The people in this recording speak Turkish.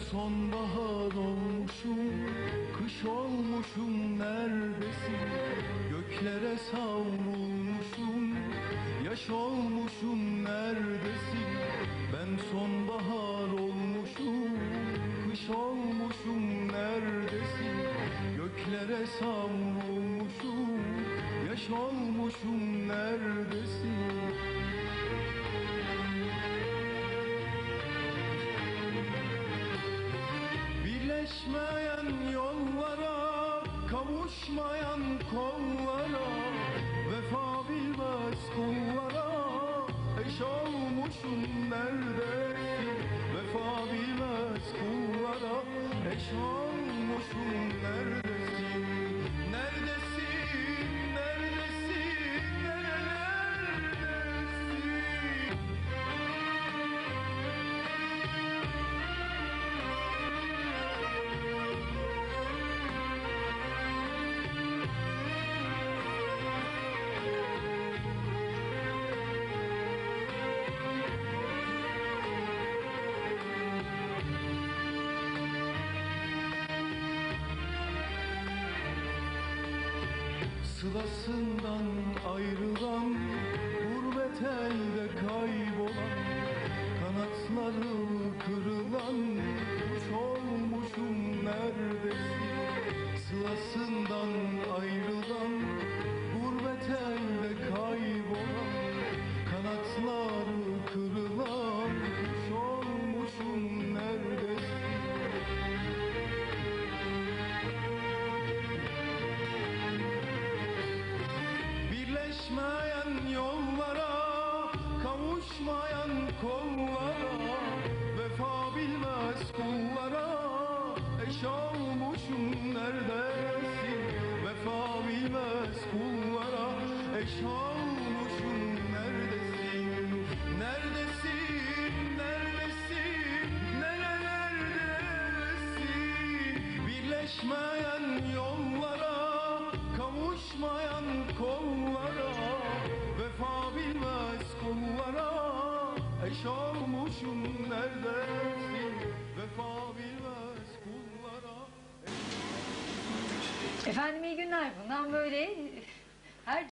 sonbahar olmuşum Kış olmuşum neredesin? Göklere savrulmuşum Yaş olmuşum neredesin? Ben sonbahar olmuşum Kış olmuşum neredesin? Göklere savrulmuşum Yaş olmuşum neredesin Birleşmeyen yollara, kavuşmayan kollara Sılasından ayrılan Gurbet elde kaybolan Kanatları kırılan Kuş olmuşum neredesin? Sılasından ayrılan Efendim iyi günler. Bundan böyle her